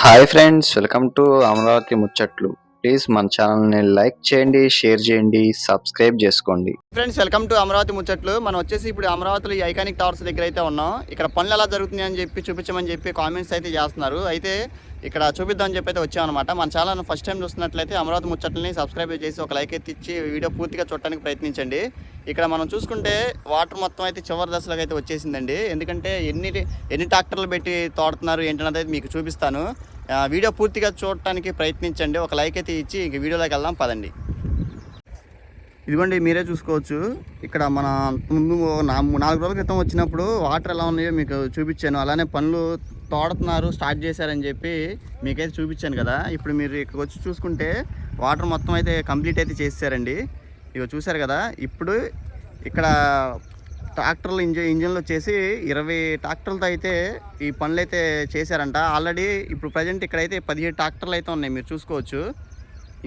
Hi friends welcome to Amaravati ముచ్చట్లు. Please మన ఛానల్ని లైక్ చేయండి షేర్ చేయండి సబ్స్క్రైబ్ చేసుకోండి. ఫ్రెండ్స్ వెల్కమ్ టు అమరావతి ముచ్చట్లు. మనం వచ్చేసి ఇప్పుడు అమరావతిలో ఈ ఐకానిక్ టవర్స్ దగ్గర అయితే ఉన్నాం. ఇక్కడ పనులు ఎలా జరుగుతున్నాయి అని చెప్పి చూపించమని చెప్పి కామెంట్స్ అయితే చేస్తున్నారు. అయితే ఇక్కడ చూపిద్దామని చెప్పి అయితే వచ్చామన్నమాట మన ఛానల్ ఫస్ట్ టైం చూస్తున్నట్లయితే అమరావతి ముచ్చట్లని సబ్స్క్రైబ్ చేసి ఒక లైక్ అయితే ఇచ్చి వీడియో పూర్తిగా చూడటానికి ప్రయత్నించండి. ఇక్కడ మనం చూసుకుంటే వాటర్ మొత్తం అయితే చివరి దశలోకి అయితే వచ్చేసిందండి. ఎందుకంటే ఎన్ని ఎన్ని ట్రాక్టర్లు పెట్టి తోడుతున్నారు ఏంటన్నది మీకు చూపిస్తాను. వీడియో పూర్తిగా చూడటానికి ప్రయత్నించండి. ఒక లైక్ అయితే ఇచ్చి ఇంక వీడియోలోకి వెళ్దాం పదండి. ఇదిగోండి మీరే చూసుకోవచ్చు. ఇక్కడ మన ముందు నాలుగు రోజుల క్రితం వచ్చినప్పుడు వాటర్ ఎలా ఉన్నాయో మీకు చూపించాను. అలానే పనులు తోడుతున్నారు స్టార్ట్ చేశారని చెప్పి మీకైతే చూపించాను కదా. ఇప్పుడు మీరు ఇక్కడికి వచ్చి చూసుకుంటే వాటర్ మొత్తం అయితే కంప్లీట్ అయితే చేశారండి ఇక చూశారు కదా ఇప్పుడు ఇక్కడ ట్రాక్టర్లు ఇంజన్ ఇంజన్లు వచ్చేసి ఇరవై ట్రాక్టర్లతో అయితే ఈ పనులు అయితే చేశారంట. ఆల్రెడీ ఇప్పుడు ప్రజెంట్ ఇక్కడైతే పదిహేడు ట్రాక్టర్లు అయితే ఉన్నాయి మీరు చూసుకోవచ్చు.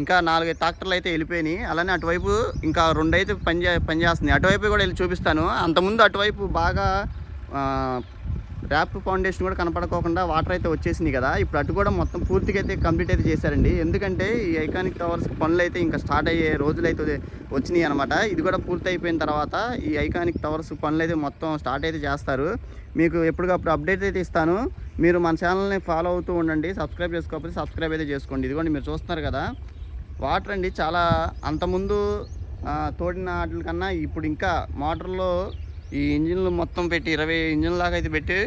ఇంకా నాలుగు ట్రాక్టర్లు అయితే వెళ్ళిపోయినాయి. అలానే అటువైపు ఇంకా రెండు అయితే పని చే అటువైపు కూడా వెళ్ళి చూపిస్తాను. అంతకుముందు అటువైపు బాగా ర్యాప్ ఫౌండేషన్ కూడా కనపడకోకుండా వాటర్ అయితే వచ్చేసినాయి కదా. ఇప్పుడు అటు కూడా మొత్తం పూర్తిగా అయితే కంప్లీట్ అయితే చేశారండి. ఎందుకంటే ఈ ఐకానిక్ టవర్స్ పనులు అయితే ఇంకా స్టార్ట్ అయ్యే రోజులు అయితే వచ్చినాయి అనమాట ఇది కూడా పూర్తి అయిపోయిన తర్వాత ఈ ఐకానిక్ టవర్స్ పనులు అయితే మొత్తం స్టార్ట్ అయితే చేస్తారు. మీకు ఎప్పటికప్పుడు అప్డేట్ అయితే ఇస్తాను. మీరు మన ఛానల్ని ఫాలో అవుతూ ఉండండి. సబ్స్క్రైబ్ చేసుకోకపోతే సబ్స్క్రైబ్ అయితే చేసుకోండి. ఇదిగోండి మీరు చూస్తున్నారు కదా. వాటర్ అండి చాలా అంతకుముందు తోడిన వాటికన్నా ఇప్పుడు ఇంకా మోటార్లో ఈ ఇంజిన్లు మొత్తం పెట్టి ఇరవై ఇంజిన్ లాగా అయితే పెట్టి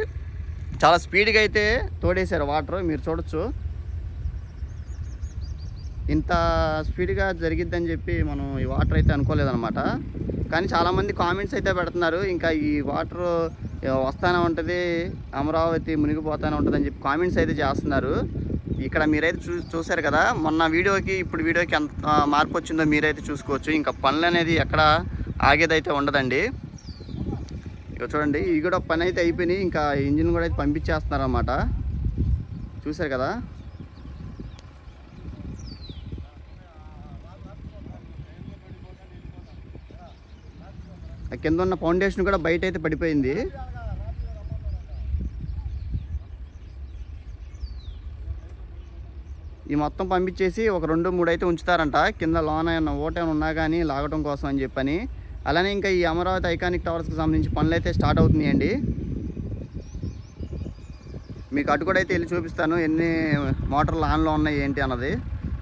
చాలా స్పీడ్గా అయితే తోడేశారు వాటర్ మీరు చూడొచ్చు. ఇంత స్పీడ్గా జరిగిద్దని చెప్పి మనం ఈ వాటర్ అయితే అనుకోలేదన్నమాట. కానీ చాలామంది కామెంట్స్ అయితే పెడుతున్నారు ఇంకా ఈ వాటర్ వస్తానే ఉంటుంది అమరావతి మునిగిపోతానే ఉంటుంది అని చెప్పి కామెంట్స్ అయితే చేస్తున్నారు. ఇక్కడ మీరైతే చూ చూశారు కదా మొన్న వీడియోకి ఇప్పుడు వీడియోకి ఎంత మార్పు వచ్చిందో మీరైతే చూసుకోవచ్చు. ఇంకా పనులు అనేది ఎక్కడ ఆగేదైతే ఉండదండి. ఇక్కడ చూడండి ఇవి కూడా పని అయితే అయిపోయినాయి. ఇంకా ఇంజిన్ కూడా అయితే పంపించేస్తున్నారు అన్నమాట చూశారు కదా? కింద ఉన్న ఫౌండేషన్ కూడా బయట అయితే పడిపోయింది. ఈ మొత్తం పంపించేసి ఒక రెండు మూడు అయితే ఉంచుతారంట. కింద లోన ఏమన్నా ఉన్నా కానీ లాగడం కోసం అని చెప్పని. అలానే ఇంకా ఈ అమరావతి ఐకానిక్ టవర్స్కి సంబంధించి పనులు అయితే స్టార్ట్ అవుతున్నాయండి. మీకు అటు కూడా అయితే వెళ్ళి చూపిస్తాను ఎన్ని మోటార్లు ఆన్లో ఉన్నాయి ఏంటి అన్నది.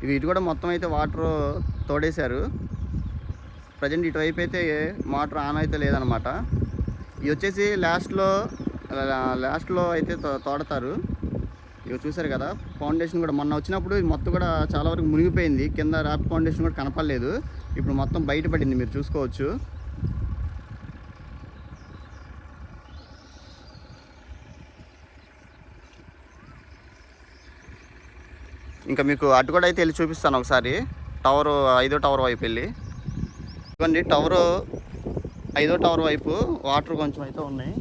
ఇవి ఇటు కూడా మొత్తం అయితే వాటర్ తోడేశారు. ప్రజెంట్ ఇటువైపు అయితే మోటార్ ఆన్ అయితే లేదనమాట ఇవి వచ్చేసి లాస్ట్లో లాస్ట్లో అయితే తో- తోడతారు. ఇక చూసారు కదా ఫౌండేషన్ కూడా మొన్న వచ్చినప్పుడు మొత్తం కూడా చాలా వరకు మునిగిపోయింది. కింద ర్యాప్ ఫౌండేషన్ కూడా కనపడలేదు. ఇప్పుడు మొత్తం బయటపడింది మీరు చూసుకోవచ్చు. ఇంకా మీకు అటు కూడా అయితే వెళ్ళి చూపిస్తాను ఒకసారి. టవర్ ఐదో టవర్ వైపు వెళ్ళి. ఇవ్వండి టవర్ ఐదో టవర్ వైపు వాటర్ కొంచెం అయితే ఉన్నాయి.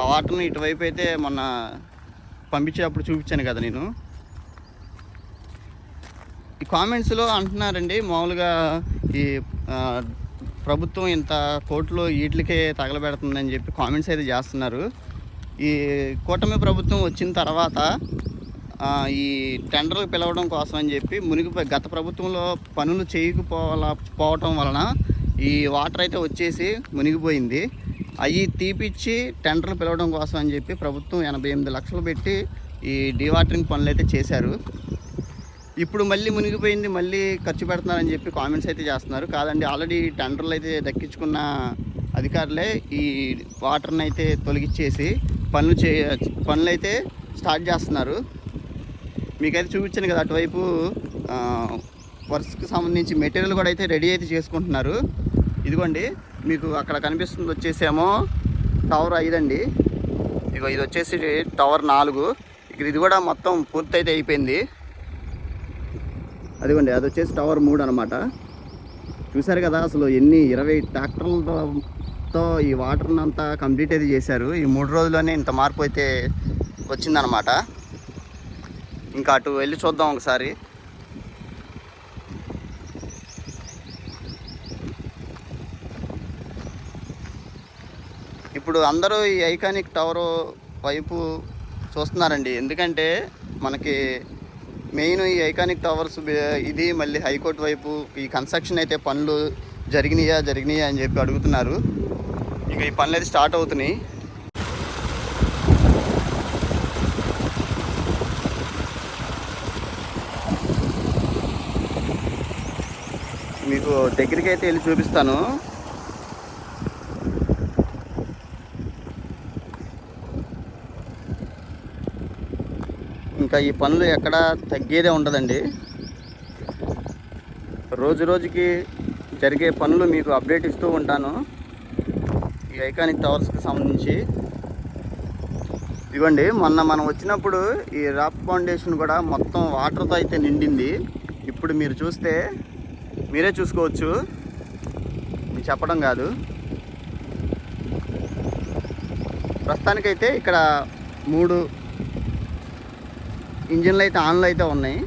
ఆ వాటర్ని ఇటువైపు అయితే మొన్న పంపించేటప్పుడు చూపించాను కదా నేను. ఈ కామెంట్స్లో అంటున్నారండి మామూలుగా ఈ ప్రభుత్వం ఇంత కోర్టులో వీటికే తగలబెడుతుందని చెప్పి కామెంట్స్ అయితే చేస్తున్నారు. ఈ కూటమి ప్రభుత్వం వచ్చిన తర్వాత ఈ టెండర్లు పిలవడం కోసం అని చెప్పి మునిగిపోయి గత ప్రభుత్వంలో పనులు చేయకపోవాల పోవటం వలన ఈ వాటర్ అయితే వచ్చేసి మునిగిపోయింది. అవి తీపిచ్చి టెండర్లు పిలవడం కోసం అని చెప్పి ప్రభుత్వం ఎనభై ఎనిమిది లక్షలు పెట్టి ఈ డీవాటరింగ్ పనులు అయితే చేశారు. ఇప్పుడు మళ్ళీ మునిగిపోయింది మళ్ళీ ఖర్చు పెడుతున్నారని చెప్పి కామెంట్స్ అయితే చేస్తున్నారు. కాదండి ఆల్రెడీ టెండర్లు అయితే దక్కించుకున్న అధికారులే ఈ వాటర్ని అయితే తొలగించేసి పనులు చే పనులు అయితే స్టార్ట్ చేస్తున్నారు. మీకైతే చూపించాను కదా అటువైపు వర్క్స్కి సంబంధించి మెటీరియల్ కూడా అయితే రెడీ అయితే చేసుకుంటున్నారు. ఇదిగోండి మీకు అక్కడ కనిపిస్తుంది వచ్చేసేమో టవర్ ఐదండి. ఇక ఇది వచ్చేసి టవర్ నాలుగు. ఇక్కడ ఇది కూడా మొత్తం పూర్తి అయితే అయిపోయింది. అదిగోండి అది వచ్చేసి టవర్ మూడు అనమాట చూసారు కదా అసలు ఎన్ని ఇరవై ట్రాక్టర్లతో ఈ వాటర్ని అంతా కంప్లీట్ అయితే చేశారు. ఈ మూడు రోజుల్లోనే ఇంత మార్పు అయితే వచ్చిందనమాట ఇంకా అటు వెళ్ళి చూద్దాం ఒకసారి. ఇప్పుడు అందరూ ఈ ఐకానిక్ టవర్ వైపు చూస్తున్నారండి. ఎందుకంటే మనకి మెయిన్ ఈ ఐకానిక్ టవర్స్ ఇది మళ్ళీ హైకోర్టు వైపు ఈ కన్స్ట్రక్షన్ అయితే పనులు జరిగినాయా జరిగినాయా అని చెప్పి అడుగుతున్నారు. ఇక ఈ పనులు అయితే స్టార్ట్ అవుతున్నాయి. మీకు దగ్గరికి అయితే వెళ్ళి చూపిస్తాను. ఇంకా ఈ పనులు ఎక్కడ తగ్గేదే ఉండదండి. రోజు రోజుకి జరిగే పనులు మీకు అప్డేట్ ఇస్తూ ఉంటాను. ఈ ఐకానిక్ టవర్స్కి సంబంధించి. ఇవ్వండి మొన్న మనం వచ్చినప్పుడు ఈ రాప్ ఫౌండేషన్ కూడా మొత్తం వాటర్తో అయితే నిండింది. ఇప్పుడు మీరు చూస్తే మీరే చూసుకోవచ్చు. చెప్పడం కాదు. ప్రస్తుతానికైతే ఇక్కడ మూడు ఇంజిన్లు అయితే ఆన్లో అయితే ఉన్నాయి.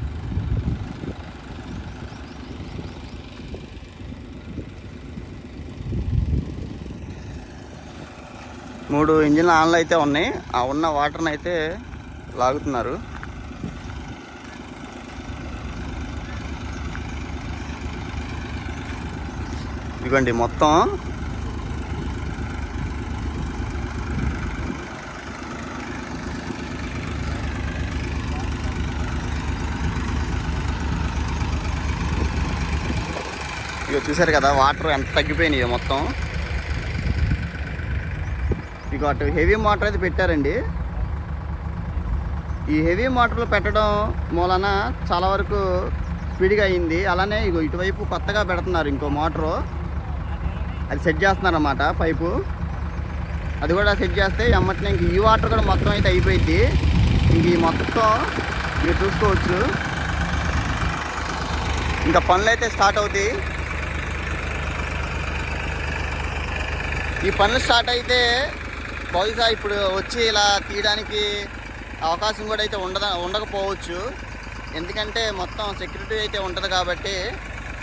మూడు ఇంజిన్లు ఆన్లో అయితే ఉన్నాయి. ఆ ఉన్న వాటర్ని అయితే లాగుతున్నారు. ఇదిగోండి మొత్తం చూసారు కదా వాటర్ ఎంత తగ్గిపోయినాయి మొత్తం. ఇక అటు హెవీ మోటార్ అయితే పెట్టారండి. ఈ హెవీ మోటార్లు పెట్టడం మూలన చాలా వరకు స్పీడ్గా అయింది. అలానే ఇగో ఇటువైపు కొత్తగా పెడుతున్నారు ఇంకో మోటరు అది సెట్ చేస్తున్నారు అన్నమాట పైపు. అది కూడా సెట్ చేస్తే ఎమ్మటినే ఇంక ఈ వాటర్ కూడా మొత్తం అయితే అయిపోయింది ఇంక ఈ మొత్తం మీరు చూసుకోవచ్చు. ఇంకా పనులు అయితే స్టార్ట్ అవుతాయి. ఈ పనులు స్టార్ట్ అయితే బహుశా ఇప్పుడు వచ్చి ఇలా తీయడానికి అవకాశం కూడా అయితే ఉండద ఉండకపోవచ్చు. ఎందుకంటే మొత్తం సెక్యూరిటీ అయితే ఉంటుంది కాబట్టి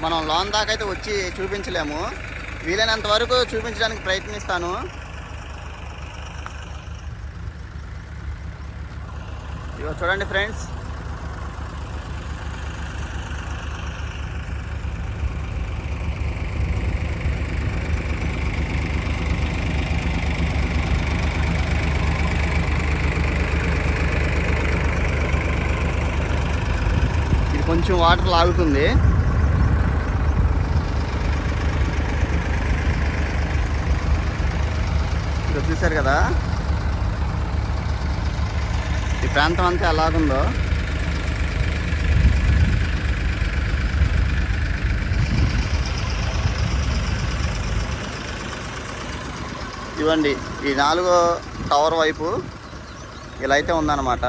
మనం లోన్ దాకా అయితే వచ్చి చూపించలేము. వీలైనంత వరకు చూపించడానికి ప్రయత్నిస్తాను. ఇగో చూడండి ఫ్రెండ్స్ ఇది కొంచెం వాటర్ లాగుతుంది. ఇక్కడ చూశారు కదా? ఈ ప్రాంతం అంతా ఎలాగుందో. ఇవ్వండి ఈ నాలుగో టవర్ వైపు ఇలా అయితే ఉందన్నమాట.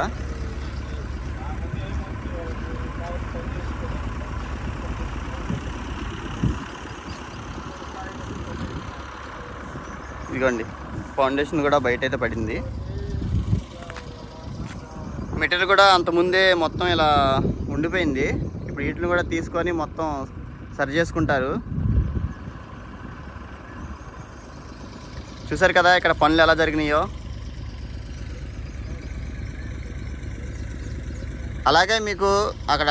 ఇదిగోండి ఫౌండేషన్ కూడా బయట అయితే పడింది. మెటీరియల్ కూడా అంతకుముందే మొత్తం ఇలా ఉండిపోయింది. ఇప్పుడు వీటిని కూడా తీసుకొని మొత్తం సరి చేసుకుంటారు. చూసారు కదా ఇక్కడ పనులు ఎలా జరిగినాయో? అలాగే మీకు అక్కడ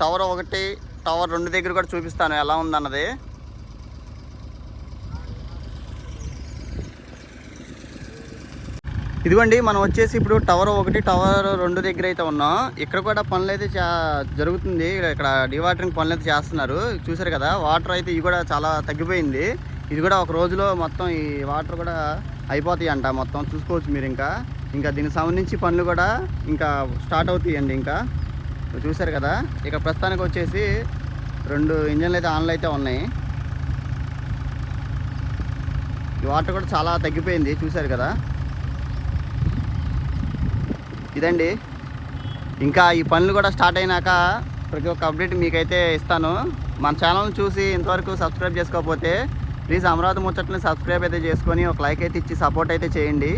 టవర్ ఒకటి టవర్ రెండు దగ్గర కూడా చూపిస్తాను ఎలా ఉందన్నది. ఇదిగోండి మనం వచ్చేసి ఇప్పుడు టవర్ ఒకటి టవర్ రెండు దగ్గర అయితే ఉన్నాం. ఇక్కడ కూడా పనులు అయితే చా జరుగుతుంది. ఇక్కడ డివాటరింగ్ పనులు అయితే చేస్తున్నారు. చూసారు కదా వాటర్ అయితే ఇది కూడా చాలా తగ్గిపోయింది. ఇది కూడా ఒక రోజులో మొత్తం ఈ వాటర్ కూడా అయిపోతాయి అంట మొత్తం. చూసుకోవచ్చు మీరు ఇంకా. ఇంకా దీనికి సంబంధించి పనులు కూడా ఇంకా స్టార్ట్ అవుతాయండి ఇంకా. చూసారు కదా ఇక ప్రస్తుతానికి వచ్చేసి రెండు ఇంజన్లు అయితే ఆన్లు అయితే ఉన్నాయి. ఈ వాటర్ కూడా చాలా తగ్గిపోయింది చూసారు కదా. ఇదండి. ఇంకా ఈ పనులు కూడా స్టార్ట్ అయినాక ప్రతి ఒక్క అప్డేట్ మీకైతే ఇస్తాను. మన ఛానల్ చూసి ఇంతవరకు సబ్స్క్రైబ్ చేసుకోకపోతే ప్లీజ్ అమరావతి ముచ్చట్ని సబ్స్క్రైబ్ అయితే చేసుకొని ఒక లైక్ అయితే ఇచ్చి సపోర్ట్ అయితే చేయండి.